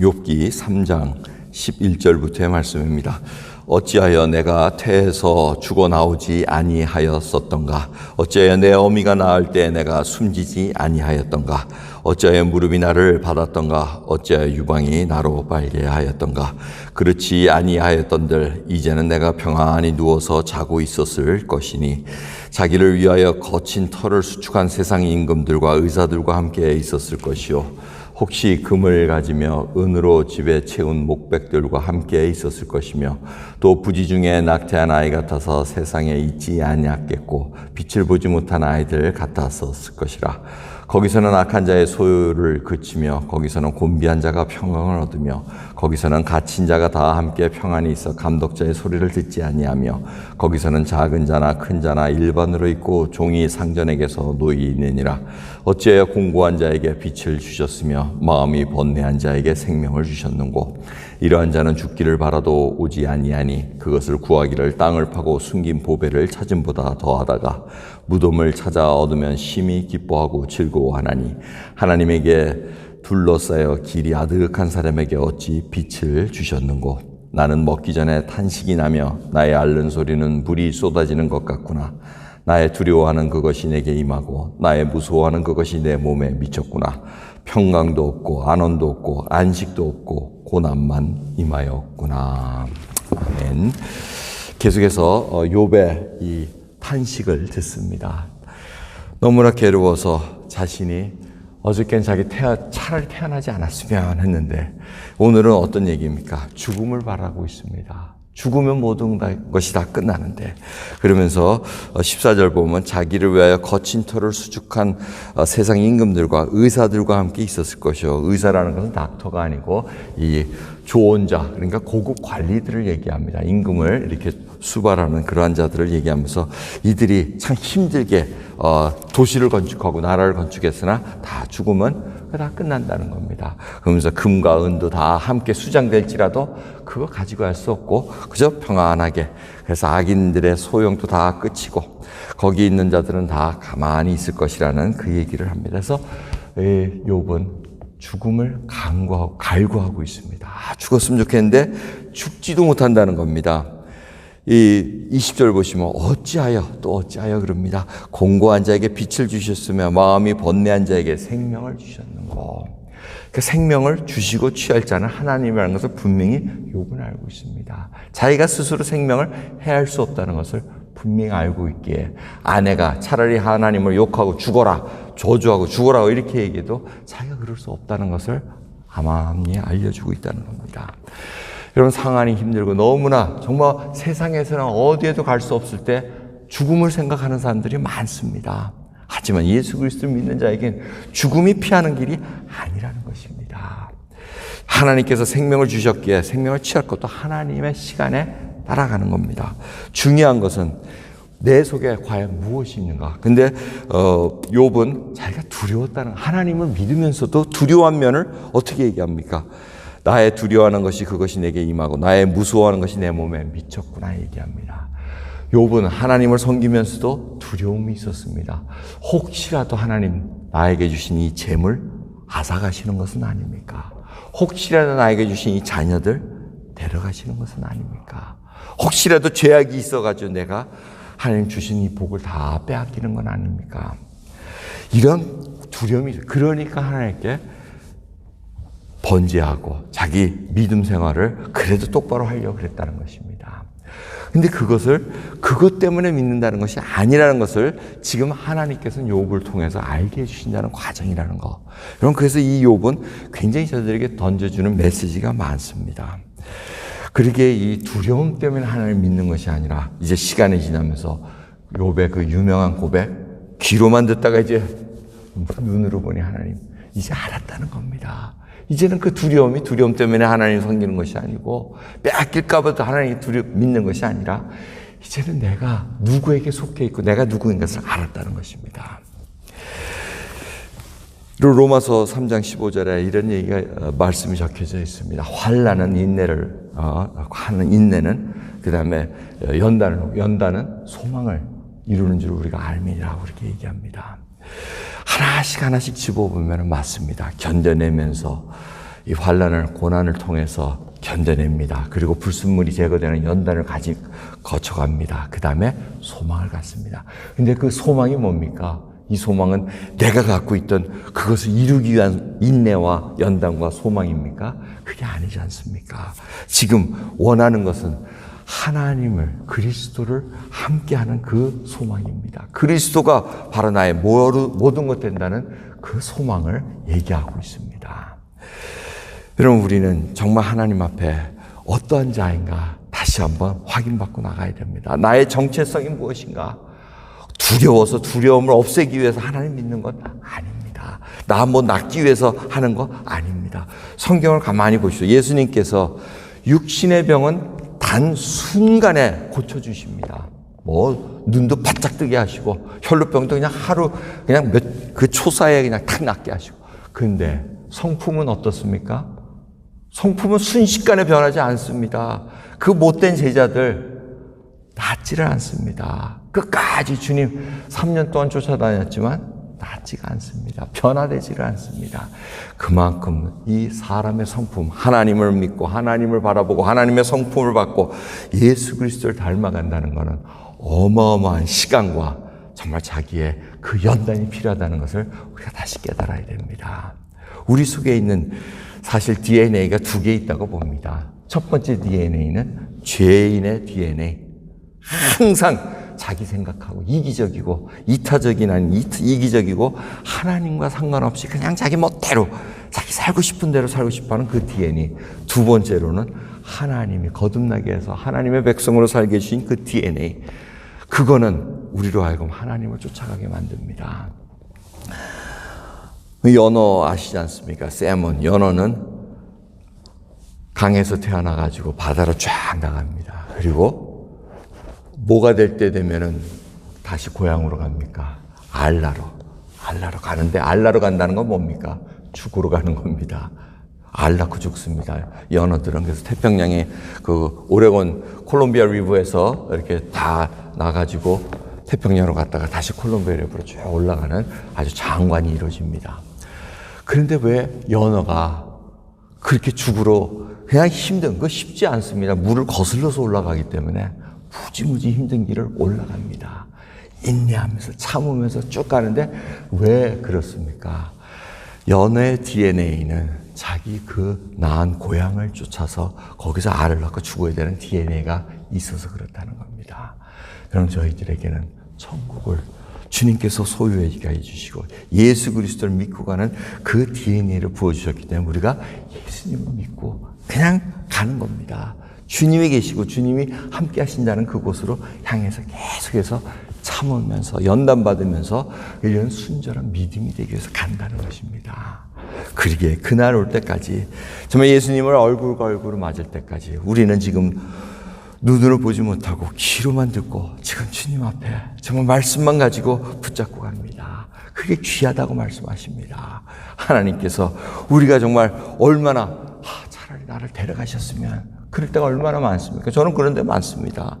욥기 3장 11절부터의 말씀입니다. 어찌하여 내가 태에서 죽어 나오지 아니하였었던가? 어찌하여 내 어미가 낳을 때 내가 숨지지 아니하였던가? 어찌하여 무릎이 나를 받았던가? 어찌하여 유방이 나로 빨게 하였던가? 그렇지 아니하였던들 이제는 내가 평안히 누워서 자고 있었을 것이니 자기를 위하여 거친 털을 수축한 세상 임금들과 의사들과 함께 있었을 것이요 혹시 금을 가지며 은으로 집에 채운 목백들과 함께 있었을 것이며 또 부지 중에 낙태한 아이 같아서 세상에 있지 아니었겠고 빛을 보지 못한 아이들 같았었을 것이라 거기서는 악한 자의 소유를 그치며 거기서는 곤비한 자가 평강을 얻으며 거기서는 갇힌 자가 다 함께 평안히 있어 감독자의 소리를 듣지 아니하며 거기서는 작은 자나 큰 자나 일반으로 있고 종이 상전에게서 놓이느니라. 어찌하여 공고한 자에게 빛을 주셨으며 마음이 번뇌한 자에게 생명을 주셨는고? 이러한 자는 죽기를 바라도 오지 아니하니 그것을 구하기를 땅을 파고 숨긴 보배를 찾음보다 더하다가 무덤을 찾아 얻으면 심히 기뻐하고 즐거워하나니 하나님에게 둘러싸여 길이 아득한 사람에게 어찌 빛을 주셨는고? 나는 먹기 전에 탄식이 나며 나의 앓는 소리는 물이 쏟아지는 것 같구나. 나의 두려워하는 그것이 내게 임하고 나의 무서워하는 그것이 내 몸에 미쳤구나. 평강도 없고 안원도 없고 안식도 없고 고난만 임하였구나. 아멘. 계속해서 어, 욥의 이 탄식을 듣습니다. 너무나 괴로워서 자신이 어저께는 자기 태어, 차라리 태어나지 않았으면 했는데 오늘은 어떤 얘기입니까? 죽음을 바라고 있습니다. 죽으면 모든 것이 다 끝나는데 그러면서 14절 보면 자기를 위하여 거친 털을 수축한 어, 세상 임금들과 의사들과 함께 있었을 것이요 의사라는 것은 닥터가 아니고 이 조언자 그러니까 고급 관리들을 얘기합니다 임금을 이렇게 수발하는 그러한 자들을 얘기하면서 이들이 참 힘들게 어, 도시를 건축하고 나라를 건축했으나 다 죽으면 다 끝난다는 겁니다. 그러면서 금과 은도 다 함께 수장될지라도 그거 가지고 할 수 없고 그저 평안하게 그래서 악인들의 소용도 다 끝이고 거기 있는 자들은 다 가만히 있을 것이라는 그 얘기를 합니다. 그래서 욥은 죽음을 간구하고 갈구하고 있습니다. 아, 죽었으면 좋겠는데 죽지도 못한다는 겁니다. 이 20절 보시면 어찌하여 또 어찌하여 그럽니다. 공고한 자에게 빛을 주셨으며 마음이 번뇌한 자에게 생명을 주셨는고. 그 생명을 주시고 취할 자는 하나님이라는 것을 분명히 욕은 알고 있습니다. 자기가 스스로 생명을 해할 수 없다는 것을 분명히 알고 있기에 아내가 차라리 하나님을 욕하고 죽어라, 저주하고 죽어라 이렇게 얘기해도 자기가 그럴 수 없다는 것을 아마미 알려주고 있다는 겁니다. 여러분 상한이 힘들고 너무나 정말 세상에서는 어디에도 갈 수 없을 때 죽음을 생각하는 사람들이 많습니다. 하지만 예수 그리스도를 믿는 자에겐 죽음이 피하는 길이 아니라는 것입니다. 하나님께서 생명을 주셨기에 생명을 취할 것도 하나님의 시간에 따라가는 겁니다. 중요한 것은 내 속에 과연 무엇이 있는가? 근데 어 욥은 자기가 두려웠다는 하나님을 믿으면서도 두려운 면을 어떻게 얘기합니까? 나의 두려워하는 것이 그것이 내게 임하고 나의 무서워하는 것이 내 몸에 미쳤구나 얘기합니다. 욥은 하나님을 섬기면서도 두려움이 있었습니다. 혹시라도 하나님 나에게 주신 이 재물 앗아가시는 것은 아닙니까? 혹시라도 나에게 주신 이 자녀들 데려가시는 것은 아닙니까? 혹시라도 죄악이 있어가지고 내가 하나님 주신 이 복을 다 빼앗기는 건 아닙니까? 이런 두려움이 그러니까 하나님께 번제하고 자기 믿음 생활을 그래도 똑바로 하려고 그랬다는 것입니다. 근데 그것을 그것 때문에 믿는다는 것이 아니라는 것을 지금 하나님께서는 욥을 통해서 알게 해 주신다는 과정이라는 거. 여러분 그래서 이 욥은 굉장히 저들에게 던져주는 메시지가 많습니다. 그러게 이 두려움 때문에 하나님을 믿는 것이 아니라 이제 시간이 지나면서 욥의 그 유명한 고백 귀로만 듣다가 이제 눈으로 보니 하나님 이제 알았다는 겁니다. 이제는 그 두려움이 두려움 때문에 하나님 섬기는 것이 아니고 빼앗길까봐 하나님 두려 믿는 것이 아니라 이제는 내가 누구에게 속해 있고 내가 누구인 것을 알았다는 것입니다. 로마서 3장 15절에 이런 얘기가 어, 말씀이 적혀져 있습니다. 환란은 인내를 어, 하는 인내는 그다음에 연단은 연단은 소망을 이루는 줄 우리가 알미라고 그렇게 얘기합니다. 하나씩 하나씩 집어보면 맞습니다. 견뎌내면서 이 환란을 고난을 통해서 견뎌냅니다. 그리고 불순물이 제거되는 연단을 가지 거쳐갑니다. 그 다음에 소망을 갖습니다. 근데 그 소망이 뭡니까? 이 소망은 내가 갖고 있던 그것을 이루기 위한 인내와 연단과 소망입니까? 그게 아니지 않습니까? 지금 원하는 것은 하나님을 그리스도를 함께하는 그 소망입니다. 그리스도가 바로 나의 모든 것 된다는 그 소망을 얘기하고 있습니다. 여러분 우리는 정말 하나님 앞에 어떠한 자인가 다시 한번 확인받고 나가야 됩니다. 나의 정체성이 무엇인가? 두려워서 두려움을 없애기 위해서 하나님 믿는 건 아닙니다. 나뭐 낫기 위해서 하는 거 아닙니다. 성경을 가만히 보시오. 예수님께서 육신의 병은 단 순간에 고쳐주십니다. 뭐, 눈도 바짝 뜨게 하시고, 혈루병도 그냥 하루, 그냥 몇, 그 초사에 그냥 탁 낫게 하시고. 근데 성품은 어떻습니까? 성품은 순식간에 변하지 않습니다. 그 못된 제자들, 낫지를 않습니다. 끝까지 주님 3년 동안 쫓아다녔지만 낫지가 않습니다. 변화되지를 않습니다. 그만큼 이 사람의 성품, 하나님을 믿고 하나님을 바라보고 하나님의 성품을 받고 예수 그리스도를 닮아간다는 것은 어마어마한 시간과 정말 자기의 그 연단이 필요하다는 것을 우리가 다시 깨달아야 됩니다. 우리 속에 있는 사실 DNA가 두 개 있다고 봅니다. 첫 번째 DNA는 죄인의 DNA. 항상 자기 생각하고 이기적이고 이타적인 아닌 이기적이고 하나님과 상관없이 그냥 자기 멋대로 자기 살고 싶은 대로 살고 싶어하는 그 DNA. 두 번째로는 하나님이 거듭나게 해서 하나님의 백성으로 살게 해주신 그 DNA. 그거는 우리로 하여금 하나님을 쫓아가게 만듭니다. 연어 아시지 않습니까? 세몬. 연어는 강에서 태어나가지고 바다로 쫙 나갑니다. 그리고 뭐가 될 때 되면은 다시 고향으로 갑니까? 알라로. 알라로 가는데 알라로 간다는 건 뭡니까? 죽으러 가는 겁니다. 알 낳고 죽습니다. 연어들은 그래서 태평양의 그 오레곤 콜롬비아 리브에서 이렇게 다 나가지고 태평양으로 갔다가 다시 콜롬비아 리브로 쭉 올라가는 아주 장관이 이루어집니다. 그런데 왜 연어가 그렇게 죽으러 그냥 힘든 거 쉽지 않습니다. 물을 거슬러서 올라가기 때문에 무지무지 힘든 길을 올라갑니다. 인내하면서 참으면서 쭉 가는데 왜 그렇습니까? 연애의 DNA는 자기 그 낳은 고향을 쫓아서 거기서 알을 낳고 죽어야 되는 DNA가 있어서 그렇다는 겁니다. 그럼 저희들에게는 천국을 주님께서 소유하게 해주시고 예수 그리스도를 믿고 가는 그 DNA를 부어주셨기 때문에 우리가 예수님을 믿고 그냥 가는 겁니다. 주님이 계시고 주님이 함께 하신다는 그곳으로 향해서 계속해서 참으면서 연단받으면서 이런 순전한 믿음이 되기 위해서 간다는 것입니다. 그러기에 그날 올 때까지 정말 예수님을 얼굴과 얼굴로 맞을 때까지 우리는 지금 눈으로 보지 못하고 귀로만 듣고 지금 주님 앞에 정말 말씀만 가지고 붙잡고 갑니다. 그게 귀하다고 말씀하십니다. 하나님께서 우리가 정말 얼마나 아, 차라리 나를 데려가셨으면 그럴 때가 얼마나 많습니까? 저는 그런 데 많습니다.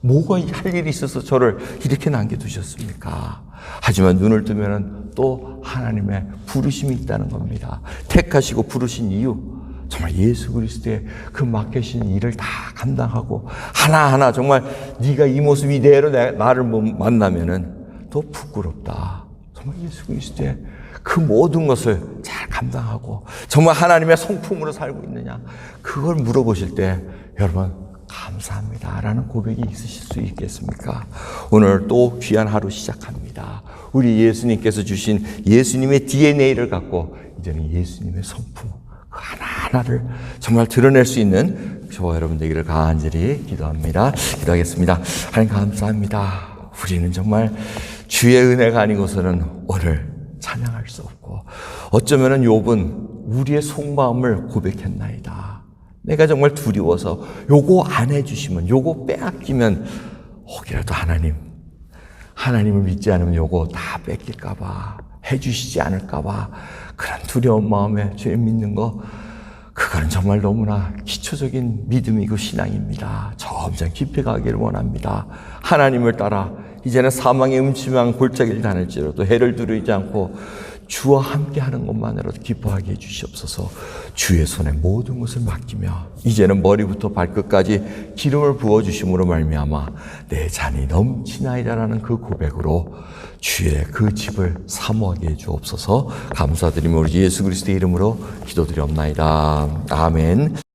뭐가 할 일이 있어서 저를 이렇게 남겨두셨습니까? 하지만 눈을 뜨면 또 하나님의 부르심이 있다는 겁니다. 택하시고 부르신 이유, 정말 예수 그리스도의 그 맡겨신 일을 다 감당하고 하나하나 정말 네가 이 모습 이대로 나를 뭐 만나면은 더 부끄럽다. 정말 예수 그리스도의 그 모든 것을 잘 감당하고 정말 하나님의 성품으로 살고 있느냐 그걸 물어보실 때 여러분 감사합니다 라는 고백이 있으실 수 있겠습니까? 오늘 또 귀한 하루 시작합니다. 우리 예수님께서 주신 예수님의 DNA를 갖고 이제는 예수님의 성품 그 하나하나를 정말 드러낼 수 있는 저와 여러분 되기를 간절히 기도합니다. 기도하겠습니다. 하나님 감사합니다. 우리는 정말 주의 은혜가 아니고서는 오늘 찬양할 수 없고 어쩌면은 욥은 우리의 속마음을 고백했나이다. 내가 정말 두려워서 요거 안 해주시면 요거 빼앗기면 혹이라도 하나님 하나님을 믿지 않으면 요거 다 뺏길까봐 해주시지 않을까봐 그런 두려운 마음에 죄 믿는 거 그건 정말 너무나 기초적인 믿음이고 신앙입니다. 점점 깊이 가기를 원합니다. 하나님을 따라 이제는 사망의 음침한 골짜기를 다닐지라도 해를 두르지 않고 주와 함께하는 것만으로도 기뻐하게 해주시옵소서. 주의 손에 모든 것을 맡기며 이제는 머리부터 발끝까지 기름을 부어 주심으로 말미암아 내 잔이 넘치나이다라는 그 고백으로 주의 그 집을 사모하게 해주옵소서. 감사드리며 우리 예수 그리스도의 이름으로 기도드리옵나이다. 아멘.